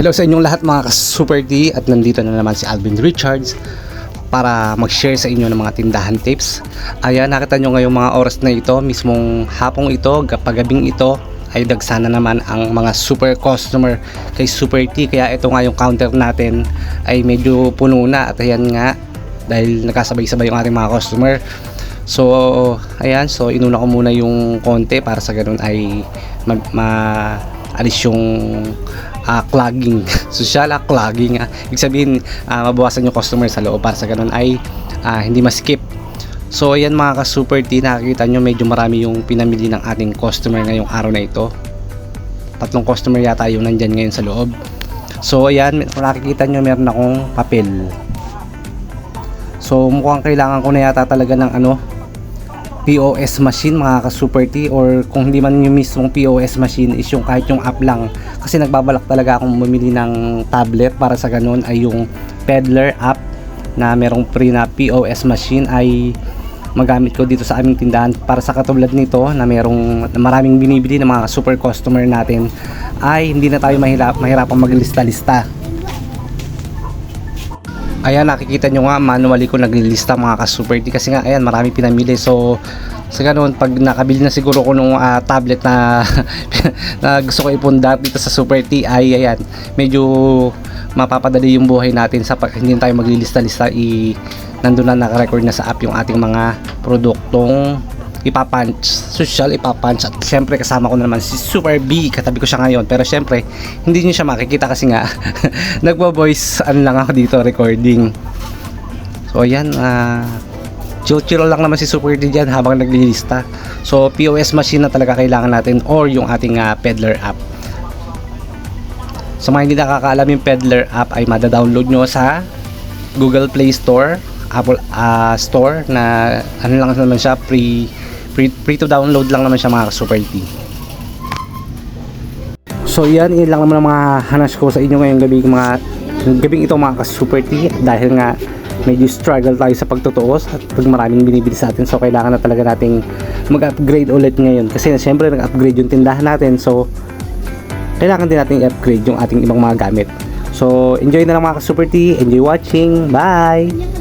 Hello sa inyong lahat mga ka-Super D at nandito na naman si Alvin Richards para mag-share sa inyo ng mga tindahan tips. Ayan, nakita nyo ngayong mga oras na ito, mismong hapong ito, pagabing ito, ay dagsana naman ang mga super customer kay Super T. Kaya ito nga yung counter natin ay medyo puno na at ayan nga dahil nagkasabay-sabay yung ating mga customer. So, ayan, so inuna ko muna yung konti para sa ganun ay mag, ma alis yung ah, clogging. Social ah, clogging. Ah. Ibig sabihin, ah, mabawasan yung customer sa loob para sa ganun ay ah, hindi ma-skip. So ayan mga ka-super T, nakikita nyo medyo marami yung pinamili ng ating customer ngayong araw na ito. Tatlong customer yata yung nandyan ngayon sa loob. So ayan, kung nakikita nyo meron akong papel. So mukhang kailangan ko na yata talaga ng ano, POS machine mga ka-super T or kung hindi man yung mismong POS machine is yung kahit yung app lang. Kasi nagbabalak talaga akong bumili ng tablet para sa ganun ay yung Peddler app na merong free na POS machine ay magamit ko dito sa aming tindahan. Para sa katulad nito na merong na maraming binibili ng mga super customer natin ay hindi na tayo mahirap, mahirapang maglista-lista ayan nakikita nyo nga manually ko naglilista mga ka-super D kasi nga ayan marami pinamili. So sa ganun pag nakabili na siguro ko nung ah, tablet na, na gusto ko ipundar dito sa Super T ay ayan medyo mapapadali yung buhay natin sa pag hindi tayo maglilista-lista i nandun na naka-record na sa app yung ating mga produktong ipapunch social ipapunch. At syempre kasama ko na naman si Super B katabi ko siya ngayon. Pero syempre hindi niyo siya makikita kasi nga nagbo-voice ano lang ako dito recording. So ayan ah chill chill lang naman si Super D dyan habang naglilista. So POS machine na talaga kailangan natin or yung ating ah, peddler app. Sa mga hindi nakakaalam yung peddler app ay mada-download nyo sa Google Play Store Apple ah, Store na ano lang naman siya free free, free to download lang naman siya mga Super T. So yan, yun lang naman ang mga hanas ko sa inyo ngayong gabi mga gabing ito mga ka-super T dahil nga medyo struggle tayo sa pagtutuos at pag maraming binibili sa atin so kailangan na talaga nating mag-upgrade ulit ngayon. Kasi syempre nag-upgrade yung tindahan natin so kailangan din nating i-upgrade yung ating ibang mga gamit. So enjoy na lang mga ka-super T. Enjoy watching. Bye